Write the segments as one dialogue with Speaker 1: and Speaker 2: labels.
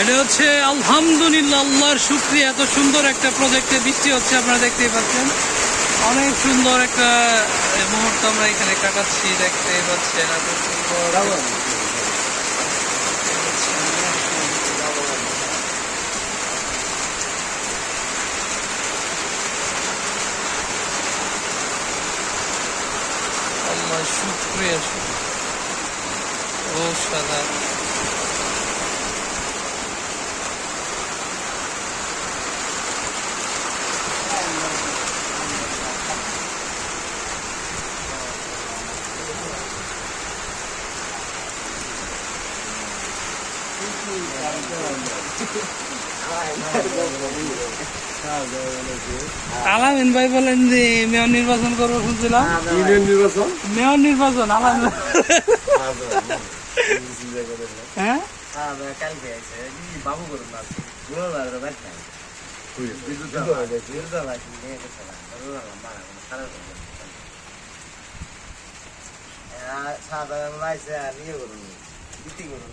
Speaker 1: এটা হচ্ছে আলহামদুলিল্লাহ, আল্লাহর শুক্রিয়া। এত সুন্দর একটা প্রজেক্টে বৃষ্টি হচ্ছে, আপনারা দেখতেই পাচ্ছেন। অনেক সুন্দর একটা মুহূর্ত আমরা এখানে কাটাচ্ছি, দেখতেই পাচ্ছেন, এত সুন্দর। ও সাদা আলামিন ভাই বলেন যে মেয়র নির্বাচন করব শুনছিলাম।
Speaker 2: নির্বাচন?
Speaker 1: মেয়র নির্বাচন আলামিন হ্যাঁ?
Speaker 3: বাবু করুন লাইছে আর ইয়ে করুন করুন।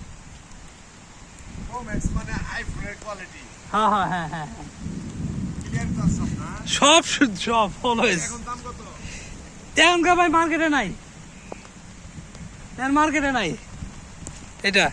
Speaker 2: হ্যাঁ হ্যাঁ
Speaker 1: হ্যাঁ হ্যাঁ। হ্যাঁ।
Speaker 2: সব
Speaker 1: সব অলওয়েজ তেমনকার ভাই মার্কেটে নাই। তেমন মার্কেটে নাই। এটা।